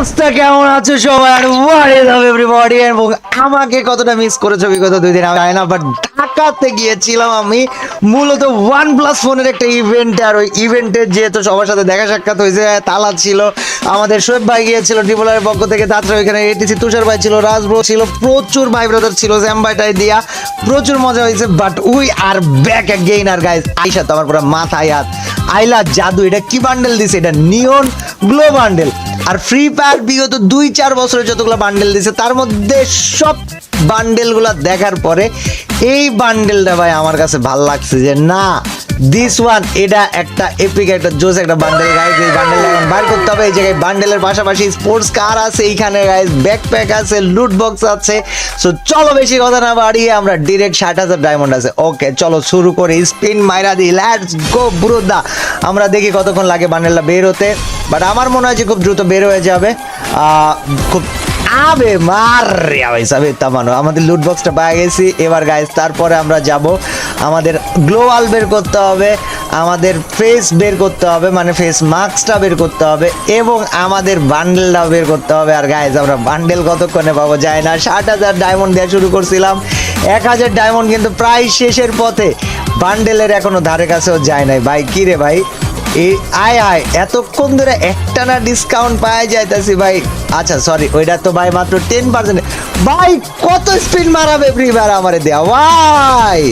অবস্থা কেমন আছে হোয়াট ইজ আপ এভরিবডি এবং আমাকে কতটা মিস করেছ বিগত দুই দিন? আমি না বাট ঢাকাতে গিয়েছিলাম আমি। মূলত ওয়ান প্লাস ফোনের একটা ইভেন্টে আর ওই ইভেন্টের যেহেতু সবার সাথে দেখা সাক্ষাৎ হয়েছে, তালা ছিল। আমাদের শোয়েব ভাই গিয়েছিল ট্রিপলারের পক্ষ থেকে। তাছাড়া ওইখানে এটিসি তুষার ভাই ছিল রাজ ব্রো ছিল, প্রচুর ভাই ব্রাদার ছিল জ্যাম ভাইটাই দিয়া প্রচুর মজা হয়েছে but we are back again R guys আইসা তো আমার পুরো মাথায় হাত। আইলা জাদু, এটা কি বান্ডেল দিছে? এটা নিয়ন গ্লো বান্ডেল আর ফ্রি ফায়ার বিগত দুই, চার বছরে যতগুলো বান্ডেল দিয়েছে, তার মধ্যে সব বান্ডেলগুলো দেখার পরে এই বান্ডেলটা ভাই আমার কাছে ভালো লাগছে যে না দিস ওয়ান এটা একটা এপিক একটা জোস একটা বান্ডেল গাইজ এই বান্ডেল এখন বার করতে হবে। এই জায়গায় বান্ডেলের পাশাপাশি স্পোর্টস কার আছে এইখানে গাইজ ব্যাকপ্যাক আছে লুট বক্স আছে। সো চলো বেশি কথা না বাড়িয়ে আমরা ডিরেক্ট ষাট হাজার ডায়মন্ড আছে। ওকে চলো শুরু করে। স্পিন মাইরা দিই লেটস গো ব্রোদা আমরা দেখি কতক্ষণ লাগে বান্ডেলটা বের হতে। বাট আমার মনে হয় যে খুব দ্রুত বের হয়ে যাবে। খুব আবে মার রে ভাই সাবে, তামানো। আমাদের লুট বক্সটা পেয়ে গেছি। এবার গাইস তারপরে আমরা যাব। আমাদের গ্লোবাল বের করতে হবে। আমাদের ফেস বের করতে হবে। মানে ফেস মাস্কটা বের করতে হবে। এবং আমাদের বান্ডেলটাও বের করতে হবে। আর গাইস আমরা বান্ডেল কতক্ষণে পাবো যায় না। ষাট হাজার ডায়মন্ড দেওয়া শুরু করছিলাম। এক হাজার ডায়মন্ড কিন্তু প্রায় শেষের পথে বান্ডেলের এখনও ধারে কাছেও যায় নাই। ভাই, কি রে ভাই? এই, আয় আয়, এতক্ষণ ধরে একটা না ডিসকাউন্ট পাওয়া যাইতাছি ভাই। আচ্ছা সরি ওইটা তো ভাই মাত্র টেন পার্সেন্ট ভাই, কত স্পিড মারাবে ফ্রিবার আমারে দেওয়া ভাই!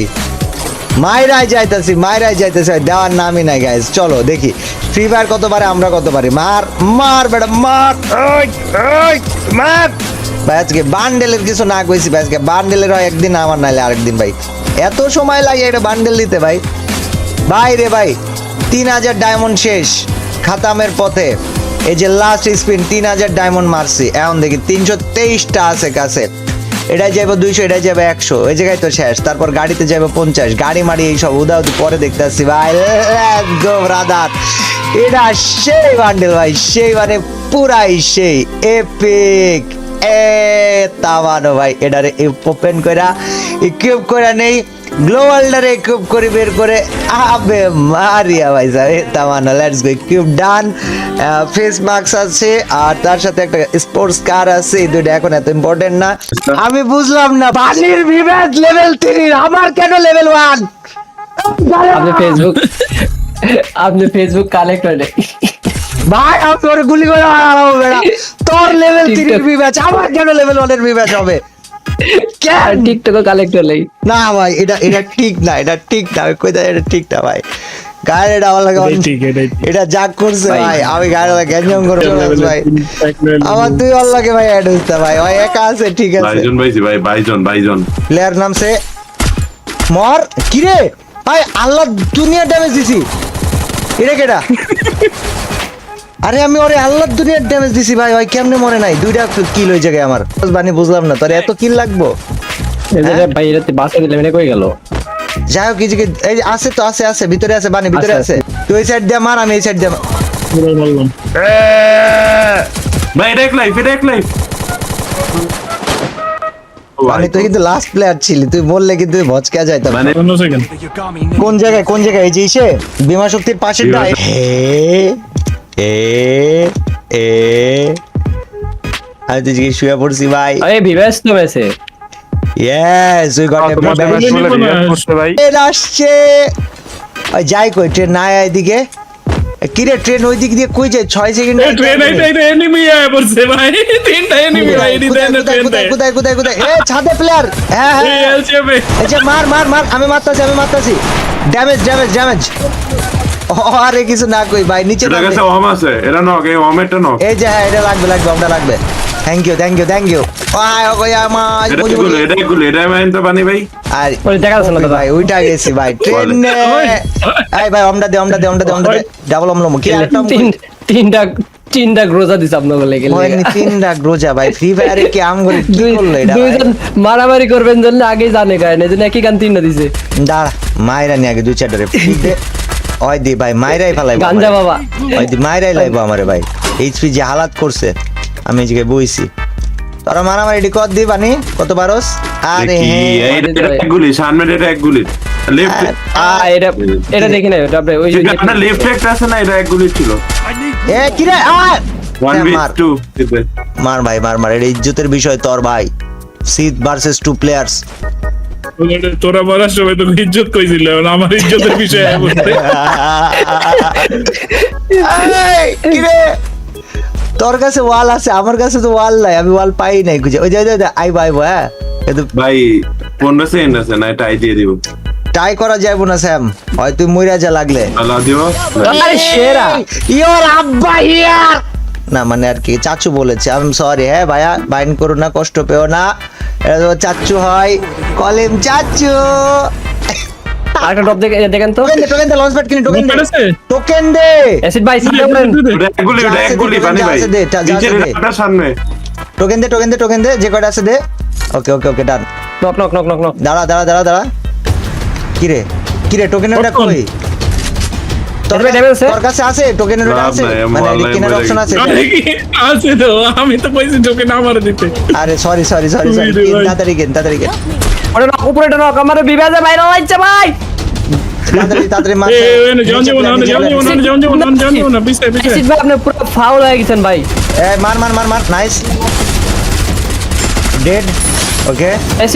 মাইরাই যাইতাছি, মাইরাই ভাই, দেওয়ার নামই নাই গাইজ চলো, দেখি। ফ্রি ফায়ার কত আমরা কত পারি? মার মার, বেটা, মার! মার! ভাই, আজকে বান্ডেলের কিছু না কইছি ভাই, আজকে বান্ডেলের হয়, একদিন আমার নাইলে আরেকদিন ভাই। এত সময় লাগে এটা বান্ডেল দিতে ভাই। ভাই রে ভাই তিন হাজার ডায়মন্ড শেষ। খাতামের পথে। এই যে লাস্ট স্পিন তিন হাজার ডায়মন্ড মারছি। এখন দেখি তিনশো তেইশটা আছে কাছে। এটাই যাব দুইশো, এটাই যাবে একশো। ওই জায়গায় তো শেষ। তারপর গাড়িতে যাবে পঞ্চাশ। গাড়ি মারি এইসব উদাউদি পরে দেখতে আসছি ভাই গো ব্রাদার এটা সেই বান্ডেল ভাই। সেই মানে পুরাই সেই এপিক এ, তামানো, ভাই। এটারে ওপেন কইরা ইকুইপ কইরা নেই। গ্লোবালটারে ইকুইপ করে বের করে আবে মারিয়া ভাই সাহেব তামানো let's go equip done face mask আছে আর তার সাথে একটা স্পোর্টস কার আছে এই দুটো এখন এত ইম্পর্টেন্ট না। আমি বুঝলাম না পানির বিভেদ লেভেল থ্রি আমার কেন লেভেল ওয়ান আপনি ফেসবুক আপনি ফেসবুক কালেক্ট হয় নাই ভাই আমি তোর গুলি করে হারাবো বেড়া। তোর লেভেল থ্রির আছে। আমার কেন লেভেল ওয়ানের বিবেচ হবে? না ভাই এটা এটা ঠিক না এটা ঠিক না আমি কই এটা ঠিক না ভাই। গায়ের এটা আমার লাগে যা করছে ভাই। আমি গায়ের লাগে গ্যাঞ্জাম করে ভাই। আমার লাগে ভাই অ্যাড হইতে ভাই ভাই একা আছে ঠিক আছে। বাইজন পাইছি ভাই বাইজন বাইজন। প্লেয়ার নাম সে মর কি রে ভাই আল্লাহ দুনিয়া ড্যামেজ দিছি। এটা কেডা? আরে আমি ওরে আল্লাহ দুনিয়ার ড্যামেজ দিছি ভাই ভাই কেমনে মরে নাই? দুইটা কিল ওই জায়গায় আমার? বানি বুঝলাম না তোর এত কিল লাগবো? হ্যাঁ? ভাই বাসা দিলাম এটা কই গেল? যাই হোক এই যে আছে তো আছে আছে ভিতরে আছে বানি ভিতরে আছে তুই ওই সাইড দিয়ে মার আমি এই সাইড দিয়ে মার। ভাই এটা এক লাইফ এটা এক লাইফ বানি তুই কিন্তু লাস্ট প্লেয়ার ছিলি তুই বললে কিন্তু ভচকা যাইতাম মানে কোন জায়গায় কোন জায়গায়? এই যে বিমা শক্তির পাশে হে এ এ। আমি তুই জিজ্ঞেস শুয়ে পড়ছি ভাই। আরে ভিভাস তো ইয়েস উই গট ভাই। ট্রেন আসছে। যাই কই ট্রেন নাই এদিকে। কি রে ট্রেন ওই দিক দিয়ে কই যায়? ছয় সেকেন্ড ট্রেন এইটা এনিমি আয় পড়ছে ভাই। তিনটা এনিমি ভাই এডি দেন ট্রেন কোথায় কোথায় কোথায় কোথায় এ ছাদে প্লেয়ার হ্যাঁ হ্যাঁ। এলচেবে এই যে মার মার মার। আমি মারতাছি আমি মারতাছি। ড্যামেজ ড্যামেজ ড্যামেজ আরে কিছু না কই ভাই নিচে এটা কাছে ওম আছে এটা নক এই ওমেরটা নক। এই যে হ্যাঁ এটা লাগবে লাগবে ওটা লাগবে। Thank you thank you thank you আয় ওই আমার এটা গুলো এটা গুলো এটা মাইন তো বানি ভাই। আর ওই দেখা যাচ্ছে না ভাই ওইটা গেছি ভাই ট্রেনে। এই ভাই আমটা দে আমটা দে আমটা দে আমটা দে। ডাবল আমলো কি একটা তিন তিনটা তিনটা গ্রোজা দিছে আপনার বলে গেলে হয়নি তিনটা গ্রোজা ভাই ফ্রি ফায়ারে কি আম করে কি করল এটা দুইজন মারামারি করবেন জন্য আগে জানে কারণ এই জন্য একই গান তিনটা দিছে। দাঁড়া মাইরা নিয়ে আগে দুই চারটা রে দে। ওই দি ভাই মাইরাই ফেলাইবো গাঞ্জা বাবা। ওই দি মাইরাই লাইবো আমারে ভাই। এইচপি যে হালাত করছে আমি বইছি। তোরা মারামারি ডি কত দি বানি কত পারস আরে হ্যাঁ। এই এটা এক গুলি সামনে এটা এক গুলি লেফট আ এটা এটা দেখি না এটা আপনি ওই আপনার লেফট একটা আছে না এটা এক গুলি ছিল? এ কি রে? আ! ওয়ান হ্যাঁ, মার। ভাই মার মার। এটা ইজ্জতের বিষয় তোর ভাই। সিট ভার্সেস টু প্লেয়ার্স তোরা বলার সময় তো ইজ্জত কইছিল আমার ইজ্জতের বিষয় তোর কাছে ওয়াল আছে আমার কাছে তো ওয়াল নাই আমি ওয়াল পাই নাই খুঁজে। ওই যে আইবো আইবো হ্যাঁ? ভাই পনেরো সেকেন্ড আছে না এটা আই দিয়ে দিব। ট্রাই করা যাইবো না স্যাম। হয় তুই মইরা যা লাগলে। আরে সেরা। ইয়োর আব্বা হিয়ার! না মানে আর কি চাচু বলেছে আই এম সরি হ্যাঁ ভাইয়া বাইন করো না কষ্ট পেও না। এটা তো চাচু হয়। কলিম চাচু আরেকটা ড্রপ দেখে দেখেন তো। টোকেন দে টোকেন দে লঞ্চ প্যাড কিনে টোকেন দে। টোকেন দে। অ্যাসিড ভাই ওটা এক গুলি গুলি বানি ভাই। দে। একটা সামনে। টোকেন দে টোকেন দে টোকেন দে যে কয়টা আছে দে। Okay okay okay done knock knock knock knock knock দাঁড়া দাঁড়া দাঁড়া দাঁড়া। কিরে? কিরে টোকেনের ওটা Token? কই? তোর কাছে তোর কাছে আছে? টোকেন আছে মানে কেনার অপশন আছে? আছে তো আমি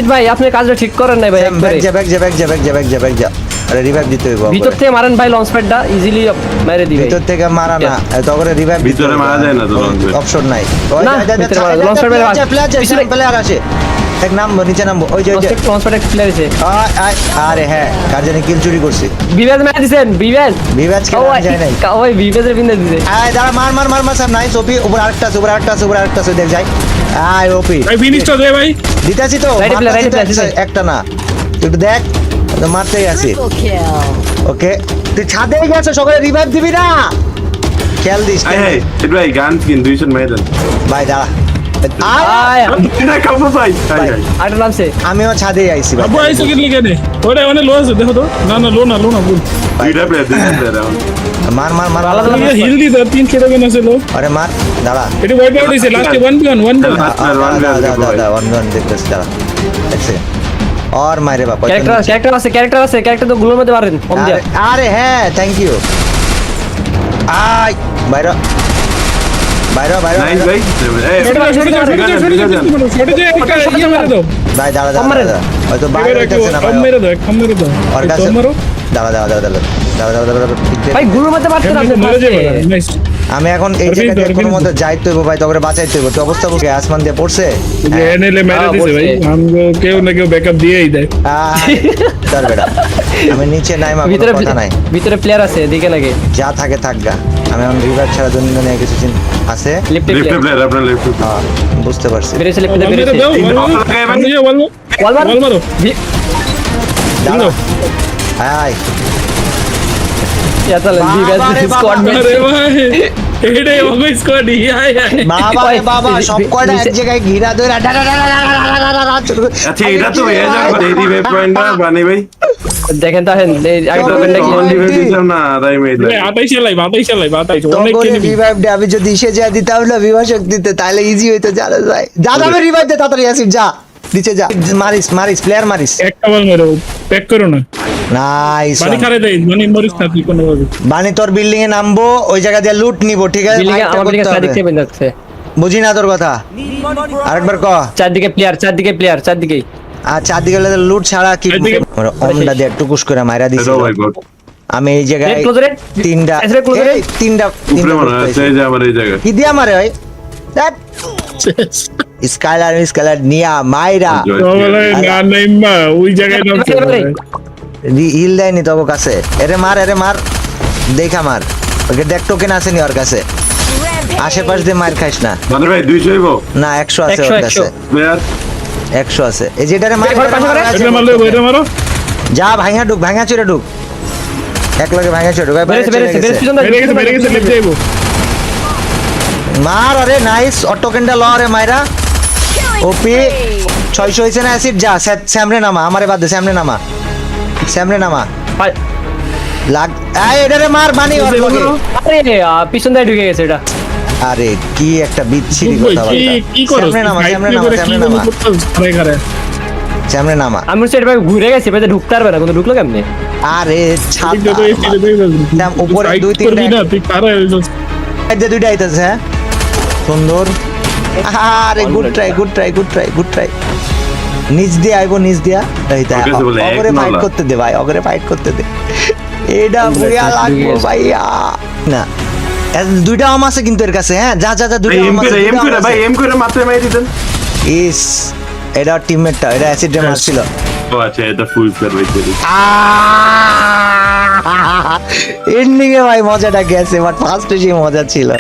ভাই। আপনি কাজটা ঠিক করেন নাই ভাই আরে রিভাইভ দিতে হইব ভিতর থেকে মারেন ভাই লঞ্চ প্যাডটা ইজিলি মেরে দিবে। ভিতর থেকে মারা না তখন রিভাইভ ভিতরে মারা যায় না তো অপশন নাই। না, ভিতরে মারা যায়, launch pad এ প্লেয়ার প্লেয়ার আসে। এক নাম নিচে নামবো। ওই যে লঞ্চ প্যাড ক্লিয়ার হয়েছে। আয়, আয়, আরে হ্যাঁ কার জানি কিল চুরি করছি। বিবাজ মেরে দিছেন বিবাজ বিভাজ কে যায় নাই। ওই বিবাজের বিন্দু দিছে। আয় দাঁড়া মার মার মার মার স্যার নাইস ওপি উপর আরেকটা আছে উপর আরেকটা আছে উপর আরেকটা আছে দেখ যাই। আয় ওপি ভাই ফিনিশটা দে ভাই। দিতাছি তো একটা- না। তুই একটু দেখ। মারতে আছি। ওকে তুই ছাদে গেছে সকালে রিভাইভ দিবি না? খেয়াল দিস ভাই গান কিন দুইজন মেয়েদের ভাই দাঁড়া। আমিও মার মার মার। আলাদা হিল দাঁড়া। এটা আর মাইরে বাপ ক্যারেক্টার ক্যারেক্টার আছে ক্যারেক্টার আছে ক্যারেক্টার তো গুলোর মধ্যে পারেন কম দিয়া আরে হ্যাঁ থ্যাংক ইউ আই বাইরা বাইরা বাইরা নাইস ভাই ভাই দাঁড়া দাঁড়া বাইরে না ভাই দাও কম দাও আর কাছে দাঁড়া দাঁড়া দাঁড়া দাঁড়া দাঁড়া ভাই গুলোর মধ্যে আমি এখন এই জায়গা দিয়ে কোনো। মতো যাইতে হইব ভাই তোকে বাঁচাইতে হইব। তো অবস্থা বুঝে আসমান দিয়ে পড়ছে? এনএলএ মেরে হ্যাঁ, দিছে ভাই। আমগো কেউ না কেউ ব্যাকআপ দিয়েই দেয়। দাঁড়া বেটা। আমি নিচে নাই মা ভিতরে কথা নাই। ভিতরে প্লেয়ার আছে দিকে লাগে। যা থাকে থাকগা আমি এখন রিভার ছাড়া দুনিয়া কিছু চিন আছে? লিফটে লেফট প্লেয়ার আপনার লেফট হ্যাঁ, বুঝতে পারছি। বেরেছে লিফটে বেরেছে দাও বল মারো। ওয়াল মার। মারো। দেখেন আমি যদি যা দিতাম না বিভাষক দিতে তাহলে ইজি হইতো জানা যা যাবে রিভাইভ দে তাড়াতাড়ি আসিফ যা নিচে যা। মারিস মারিস প্লেয়ার মারিস। একটা বল মেরো প্যাক করো না। নাইস বাড়ি খারে দেই মানে মরিস না তুই কোনো ভাবে বানি তোর বিল্ডিং এ নামবো ওই জায়গা দিয়ে লুট নিব ঠিক আছে? বিল্ডিং ফাইটটা আমার বিল্ডিং করতে চারদিক থেকে বেঁধে বুঝি না তোর কথা? আরেকবার ক। চারদিকে প্লেয়ার চারদিকে প্লেয়ার চারদিকে আর চারদিকে লুট ছাড়া কি অমটা দিয়ে টুকুস করে মাইরা গড আমি এই জায়গায়. তিনটা তিনটা কি দিয়া মারে ভাই? দ্যাট স্কাইলার স্কাইলার নিয়া মাইরা না নাইমা ওই জায়গায় নাম এবারে, এবারে। হিল দেয়নি তবু কাছে। এরে মার এরে মার। দেখা মার। ওকে দেখ টোকেন আসেনি ওর কাছে। আশেপাশ দিয়ে মার খাইস না। মানে ভাই দুইশো হইব? না একশো আছে ওর কাছে। প্লেয়ার একশো আছে। এই যে এটারে মার? এটা মারলে token। মারো। যা ভাঙা ঢুক ভাঙা চুরে ঢুক এক লগে ভাঙা চুরে ঢুক বেরেছে বেরেছে গেছে। বেরেছে মেরে গেছে লিফট যাইবো। মার আরে নাইস অটোকেনটা ল রে মাইরা। ওপি ছয়শো হয়েছে না অ্যাসিড যা স্যামরে নামা আমারে বাদ দে স্যামরে নামা। স্যামরে নামা। লাগ আয় এটারে মার বানি ওর লগে আরে পিছন দিয়ে ঢুকে গেছে এটা। আরে কি একটা বিচ্ছিরি কথা কি নামা নামা নামা। স্যামরে নামা। আমি ভাই ঘুরে গেছে এবার ঢুকতে পারবে না কিন্তু ঢুকলো কেমনে? আরে উপরে দুই তিনটা- দুইটা আইতেছে হ্যাঁ? সুন্দর। আরে good try good try good try good try নিচ দিয়ে আইবো নিচ দিয়া। এই তা ওকে তো বলে এক অগরে ফাইট করতে দে ভাই অগরে ফাইট করতে দে। এটা বুড়িয়া লাগবো ভাইয়া। না। দুইটা আম আছে কিন্তু এর কাছে হ্যাঁ যা যা যা দুইটা আম আছে এম করে ভাই এম করে মাত্র মেরে দিতেন ইস এটা টিমমেটটা এটা অ্যাসিড ও আচ্ছা এটা ফুল এন্ডিং এ ভাই মজাটা গেছে বাট ফার্স্টে সেই মজা ছিল।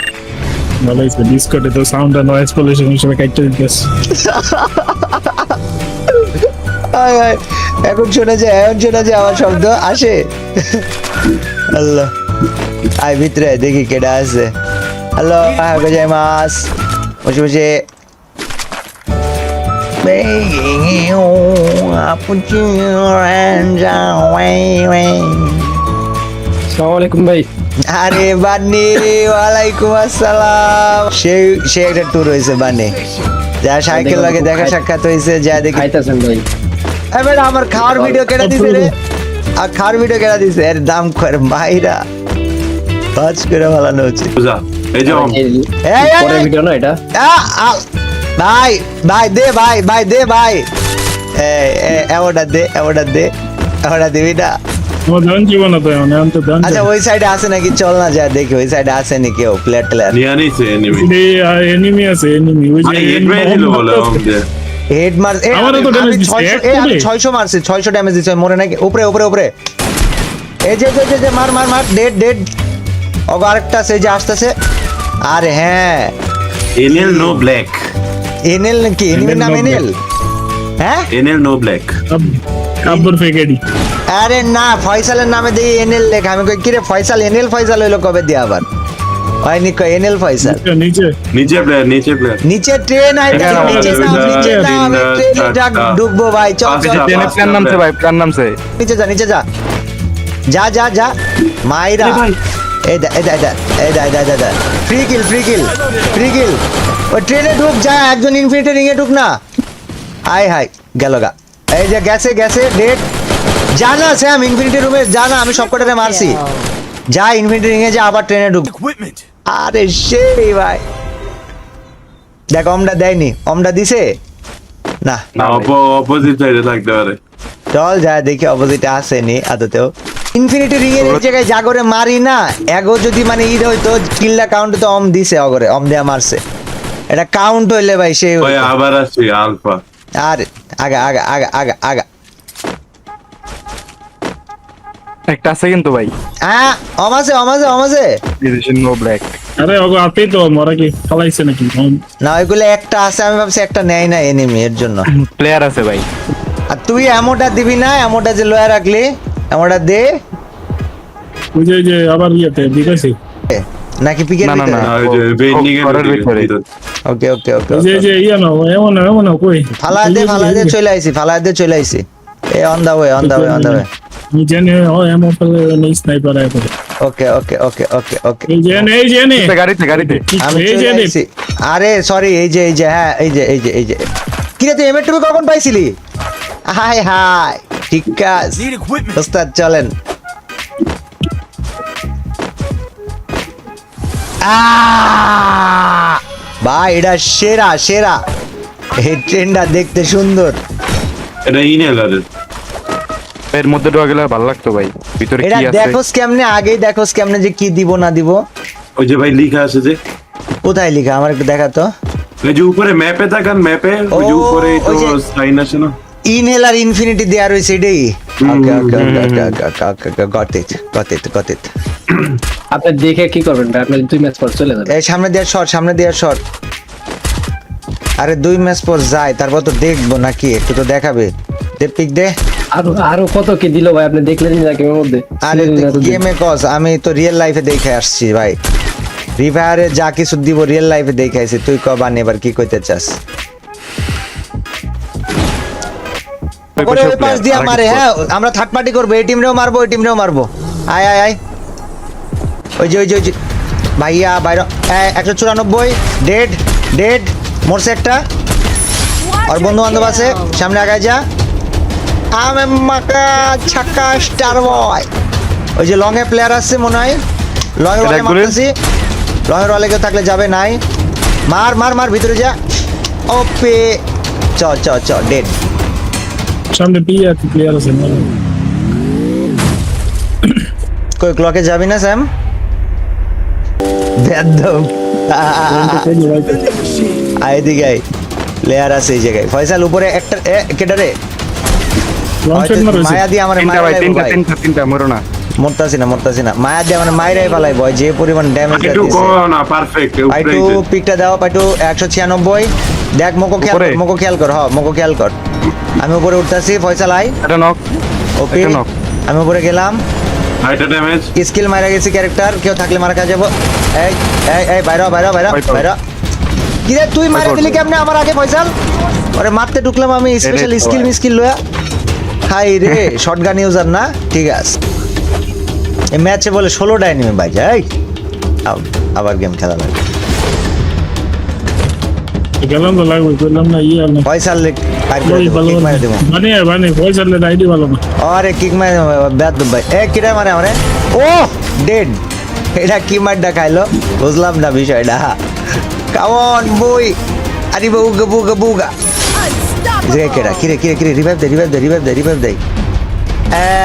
ভালো হয়েছে ডিসকর্ডে তো সাউন্ড আর নয়েজ পলিউশন হিসেবে কাটতে দিতেছে। আয়, আয়, এখন শোনা যায় এখন শোনা যায় আমার শব্দ আসে। আল্লাহ। আয় ভিতরে দেখি কেডা আছে। হ্যালো হাগো যাই মাস বসে বসে. আসসালামু আলাইকুম ভাই। আরে বান্নি ওয়ালাইকুম আসসালাম। সে সে একটা ট্যুর হয়েছে বান্নি। যা সাইকেল লাগে দেখা সাক্ষাৎ হয়েছে যা দেখি খাইতেছেন ভাই। এবার আমার খাওয়ার ভিডিও কেটে দিছে রে। আর খাওয়ার ভিডিও কেটে দিছে এর দাম করে মাইরা পাঁচ করে ভালানো উচিত। বুঝা এই যে এই। ভিডিও না এটা? ভাই ভাই দে ভাই ভাই দে ভাই। এমনটা দে এমনটা দে এমনটা দিবি না? আচ্ছা ওই সাইডে আছে নাকি? চল না যা দেখি ওই সাইডে আছে নাকি কেউ প্লেয়ার টেলার? নিয়ে নিছে এনিমি এনিমি আছে এনিমি ওই আরে হেড মেরে বলে হেড মার আমারও তো আমি- আমি দিছে, 600 এক এ, আমি 600 মারছি 600 ড্যামেজ দিছে মরে নাকি? উপরে উপরে উপরে। এই যে যে, যে যে মার মার মার ডেড ডেড ওগো আরেকটা আছে যে আসতেছে। আরে হ্যাঁ। এনএল নো ব্ল্যাক এনএল নাকি? এনিমের নাম এনএল হ্যাঁ? এনএল নো ব্ল্যাক ফেকেডি আরে না ফয়সালের নামে দিয়ে এনএল লেখা। আমি কই কিরে ফয়সাল এনএল ফয়সাল হইল কবে দিয়ে আবার? হয়নি কই এনএল ফয়সাল। নিচে নিচে। প্লেয়ার নিচে প্লেয়ার নিচে ট্রেন আইতে নিচে নাম নিচে নাম ট্রেনে চারটা, ভাই চল চল। পাঁচটা। প্ল্যান নামছে ভাই প্ল্যান নামছে। নিচে যা নিচে যা। যা যা যা। মাইরা। এই দা এই দা এই দা এই দা free kill free kill free kill ওই ট্রেনে ঢুক যা একজন ইনফিনিটি রিং এ ঢুক না। হাই হাই গেল গা। এই যে গেছে গেছে ডেট যা না স্যাম ইনফিনিটি রুমে যা না আমি সব কটারে মারছি। যা ইনফিনিটি যা আবার ট্রেনে ঢুক আরে সেই ভাই। দেখ অমটা দেয়নি। অমটা দিছে? না। না অপোজিট সাইডে থাকতে পারে। চল যা দেখি অপোজিটে আসেনি আদতেও। ইনফিনিটি রিং এর জায়গায় যা করে মারি না এগো যদি মানে ঈদ হইতো কিল্লা কাউন্ট তো অম দিছে অগরে অম দেয়া মারছে। এটা কাউন্ট হইলে ভাই সে আবার আসছে আলফা আর আগা আগা আগা আগা আগা। একটা আছে কিন্তু ভাই। হ্যাঁ অমাসে অমাসে অমাসে ডিভিশন নো ব্ল্যাক আরে ওগো আতেই তো মরা কি ফালাইছে নাকি? না ওইগুলো একটা আছে আমি ভাবছি একটা নেয় না এনিমি এর জন্য। প্লেয়ার আছে ভাই। আর তুই এমনটা দিবি না এমনটা যে লয়া রাখলি এমনটা দে। ওই যে যে আবার ইয়েতে দিতেছি নাকি পিকের না, না, না। ওই যে বেন্ডিং এর ভিতরে। ভিতরে। ওকে ওকে ওকে যে যে ইয়া না এমন না এমন না কই? ফালা দে ফালা দে চলে আইছি ফালা দে চলে আইছি। এ on the way on the way on the way এই ও এমন ফেলে নেই স্নাইপার আয় করে। ওকে ওকে ওকে ওকে ওকে এই যে এই যে গাড়িতে গাড়িতে। আমি এই যে চলে নে আইছি আরে সরি এই যে এই যে হ্যাঁ এই যে এই যে এই যে। কিরে তুই এমএ তুমি কখন পাইছিলি? হাই হাই ঠিক আছে ওস্তাদ চলেন। আহ! ভাই এটা সেরা সেরা। এই ট্রেনটা দেখতে সুন্দর। এটা ইনহেলার এর মধ্যে ঢোকা গেলে ভালো লাগতো ভাই। ভিতরে কি আছে? দেখোস কেমনে আগেই দেখোস কেমনে যে কি দিব না দিব। ওই যে ভাই লিখা আছে যে। কোথায় লিখা? আমার একটু দেখা তো। ওই যে উপরে ম্যাপে তাকান ম্যাপে। ওই যে উপরে তো সাইন আছে না। ইনহেলার ইনফিনিটি দেওয়া রয়েছে এটাই। Okay okay okay okay okay okay got it got it got it আপনি দেখে কি করবেন ভাই? আপনি দুই ম্যাচ পর চলে যাবেন। এই সামনে দেওয়ার শট সামনে দেওয়ার শট আরে দুই ম্যাচ পর যায় তারপর তো দেখব নাকি একটু তো দেখাবে। দে পিক দে। আরও আরও কত কি দিল ভাই? আপনি দেখলেন না গেমের মধ্যে। আরে। গেমে কস আমি তো রিয়েল লাইফে দেখে আসছি ভাই। ফ্রি ফায়ারে যা কিছু দিব রিয়েল লাইফে দেখে আসছি তুই কবান এবার কি কইতে চাস? ওরে ওই পাশ দিয়া মারে হ্যাঁ আমরা থার্ড পার্টি করব এই টিমরেও মারবো ওই টিমরেও মারবো। আয় আয় আয়। ওই যে ওই যে ওই যে। ভাইয়া বাইরে একশো চুরানব্বই ডেড ডেড মোরসে একটা। আর বন্ধু বান্ধব আছে সামনে আগায় যা। আমি মাকা ছাক্কা স্টার বয়। ওই যে লং এ প্লেয়ার আসছে মনে হয়। লং এর ওয়ালে মারতেছি। লং এর ওয়ালে কেউ থাকলে যাবে নাই। মার মার মার ভিতরে যা। ওপে। চ চ চ ডেড সামনে পিয়া প্লেয়ার আছে কই ক্লকে যাবি না স্যাম বেদম আয় দিকে আয়। প্লেয়ার আছে এই জায়গায়। ফয়সাল উপরে একটা এ কেটারে মায়া দিয়ে আমার তিনটা ভাই তিনটা তিনটা তিনটা মরো না। মরতাছি না মরতাছি না। মায়া দিয়ে আমার মাইরাই পালাই বয় যে পরিমাণ ড্যামেজ একটু না পারফেক্ট পাইটু পিকটা দাও পাইটু একশো ছিয়ানব্বই। দেখ মোকো খেয়াল কর মোকো খেয়াল কর হ মোকো খেয়াল কর। আমি উপরে উঠতাছি ফয়সাল আই এটা নক ওপি আমি উপরে গেলাম। হাইটা ড্যামেজ স্কিল মারা গেছি ক্যারেক্টার কেউ থাকলে মারা কাজ যাব। এই এই এই বাইরা বাইরা বাইরা হয়তো। কি রে তুই মারা। দিলি কেমনে আমার আগে ফয়সাল? আরে মারতে ঢুকলাম আমি স্পেশাল স্কিল। মিস্কিল লয়া। হাই রে শটগান ইউজার না? ঠিক আছে। এই ম্যাচে বলে ষোলো ডাইনিমে বাজে এই। আবার গেম খেলা লাগে গেলাম তো লাগবে করলাম না ইয়ে ওই দেবো কিক মারে দেবো। মানে মানে পয়সা লে আইডি ভালো না। আরে কিক মারে ব্যাট ভাই। এ কিরা মারে আমারে ও ডেড এটা কি মারটা খাইলো বুঝলাম না বিষয়টা। কামন বই আরে বউগা বুগা বুগা রে কেডা কিরে কিরে কিরে রিভাইভ দে রিভাইভ দে রিভাইভ দে রিভাইভ দে।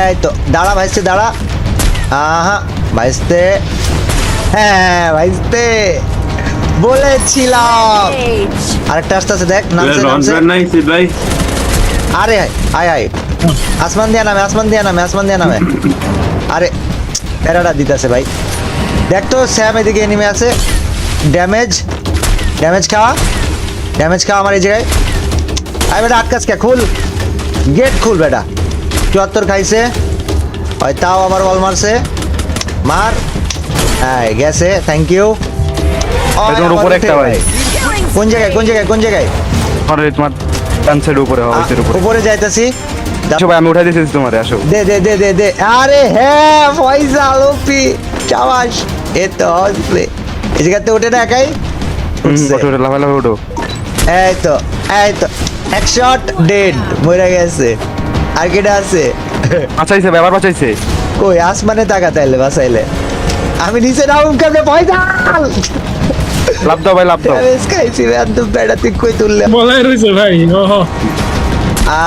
এই তো দাঁড়া ভাইস্তে দাঁড়া। আহা ভাইস্তে। হ্যাঁ ভাইস্তে। বলেছিলাম। আরেকটা আসতে আছে দেখ নামছে নামছে। ভাই। আরে আয় আয় আসমান দিয়া নামে আসমান দিয়া নামে আসমান দিয়া নামে। আরে প্যারাটা দিতেছে ভাই। দেখ তো স্যাম এদিকে এনিমে আছে। ড্যামেজ ড্যামেজ খাওয়া। ড্যামেজ খাওয়া আমার এই জায়গায়। আরে বেটা আটকাস কে? খুল। গেট খুল বেটা। চুয়াত্তর খাইছে। হয় তাও আবার বল মারছে। মার। হ্যাঁ গেছে। থ্যাংক ইউ উপরে একটা ভাই। কোন জায়গায় কোন জায়গায় কোন জায়গায়? তোমার ডান সাইড উপরে উপরে। উপরে যাইতাছি। আসো ভাই আমি উঠাই দিয়েছি তোমার আসো। দে দে দে দে দে। আরে হ্যাঁ পয়সা লোপি চাবাস এ তো হসবে এই জায়গাতে ওঠে না একাই? লাফা লাফা ওঠো এই তো এই তো। এক শট ডেড মরে গেছে। আর কেটা আছে? বাঁচাইছে আবার বাঁচাইছে। কই আসমানে তাকা তাইলে বাসাইলে আমি নিচে নাম কেমনে? পয়সা লাভ দাও ভাই লাভ দাও। খাইছি একদম বেড়া তুই কই তুললে বলাই রইছে ভাই ওহো। আ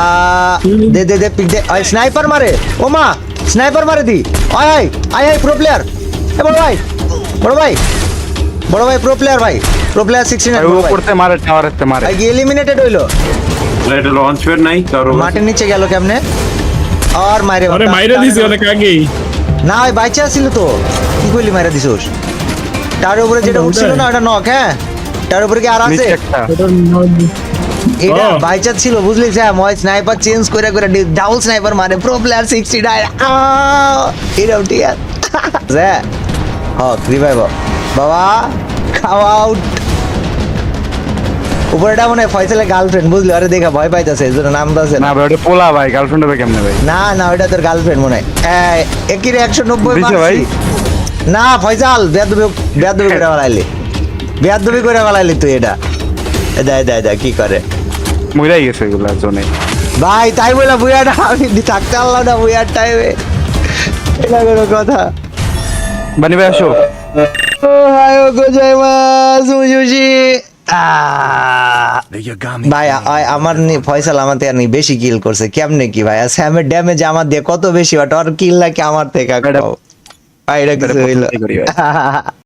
দে দে দে পিক দে। আই স্নাইপার মারে। ও মা স্নাইপার মারে দি। আয় আয় আয় আয় প্রো প্লেয়ার। এ বড় ভাই বড় ভাই। বড় ভাই প্রো প্লেয়ার ভাই। প্রো প্লেয়ার সিক্সটিন ভাই ও করতে মারে টাওয়ারেতে মারে। ভাই এলিমিনেটেড হইল? এটা লঞ্চ প্যাড নাই কারও মাটির নিচে গেল কেমনে? আর মাইরে আরে মাইরা দিছি অনেক আগেই। না ওই বাইচা ছিল তো। কি কইলি মাইরা দিছোস? তার উপরে যেটা উঠছিল না ওটা নক হ্যাঁ? তার উপরে কি আর আছে? এটা বাইচা ছিল বুঝলি? স্যার মই স্নাইপার চেঞ্জ করে করে ডাবল স্নাইপার মারে প্রো প্লেয়ার সিক্সটি নাইন এরকম ঠিক স্যার হক রিভাইভ বাবা খাওয়া আউট উপরেটা মনে হয় ফয়সালের গার্লফ্রেন্ড বুঝলি? আরে দেখা ভয় পাইতেছে এই জন্য নাম দাসে না ভাই ওটা পোলা ভাই গার্লফ্রেন্ড হবে কেমনে ভাই? না না ওটা তোর গার্লফ্রেন্ড মনে হয়। এই, একই রে একশো নব্বই ভাই? না ফয়সাল বেয়াদবি বেয়াদবি করে বেড়াইলি বেয়াদবি করে বেড়াইলি তুই এটা। দেয় দেয় দেয় কি করে? মইরাই গেছে এগুলো জোনে। ভাই তাই বলে বুয়াটা আমি দি- থাকতে পারলাম না বুয়ার টাইমে এটা কোনো কথা। বানি ভাই আসো। ও হাই ও গোজাইমাস মুজুজি ভাই আ- আমার নি- ফয়সাল আমার থেকে নি বেশি কিল করছে কেমনে কি ভাই আর স্যামের ড্যামেজ আমার দিয়ে কত বেশি বাট ওর কিল নাকি আমার থেকে কম। ভাই এটা কিছু হইল ভাই।